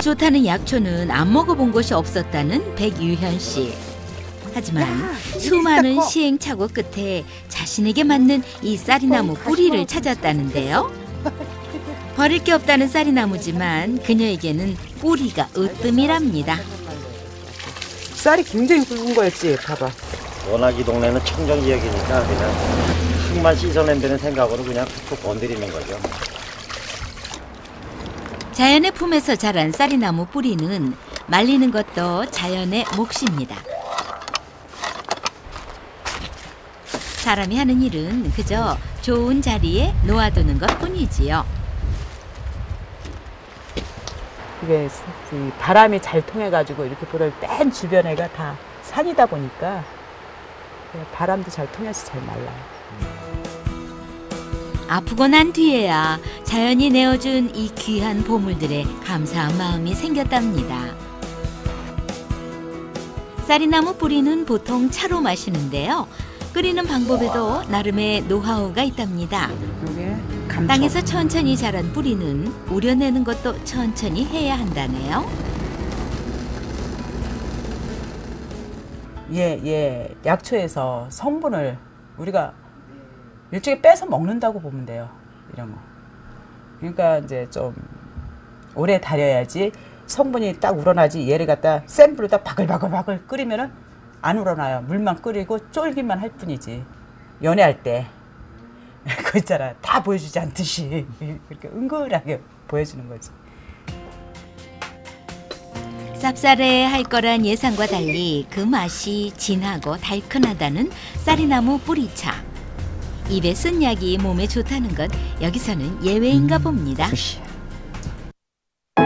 좋다는 약초는 안 먹어본 곳이 없었다는 백유현 씨. 하지만 수많은 시행착오 끝에 자신에게 맞는 이 쌀이나무 뿌리를 찾았다는데요. 버릴 게 없다는 쌀이나무지만 그녀에게는 뿌리가 으뜸이랍니다. 쌀이 굉장히 굵은 거였지. 봐봐. 워낙 이 동네는 청정 지역이니까 그냥 흙만 씻어낸 다는 생각으로 그냥 툭툭 건드리는 거죠. 자연의 품에서 자란 쌀이나무 뿌리는 말리는 것도 자연의 몫입니다. 사람이 하는 일은 그저 좋은 자리에 놓아두는 것 뿐이지요. 이게 이 바람이 잘 통해가지고 이렇게 보면 맨 주변에가 다 산이다 보니까 바람도 잘 통해서 잘 말라요. 아프고 난 뒤에야 자연이 내어준 이 귀한 보물들에 감사한 마음이 생겼답니다. 쌀이나무 뿌리는 보통 차로 마시는데요. 끓이는 방법에도 나름의 노하우가 있답니다. 땅에서 천천히 자란 뿌리는 우려내는 것도 천천히 해야 한다네요. 예, 예. 약초에서 성분을 우리가 일종의 빼서 먹는다고 보면 돼요. 이런 거. 그러니까 이제 좀 오래 달여야지 성분이 딱 우러나지 얘를 갖다 센 불에다 바글바글바글 끓이면은 안 우러나요. 물만 끓이고 쫄기만 할 뿐이지. 연애할 때. 그거 있잖아. 다 보여주지 않듯이. 그렇게 은근하게 보여주는 거지. 쌉쌀해 할 거란 예상과 달리 그 맛이 진하고 달큰하다는 쌀이나무 뿌리차. 입에 쓴 약이 몸에 좋다는 것 여기서는 예외인가 봅니다. 굿이.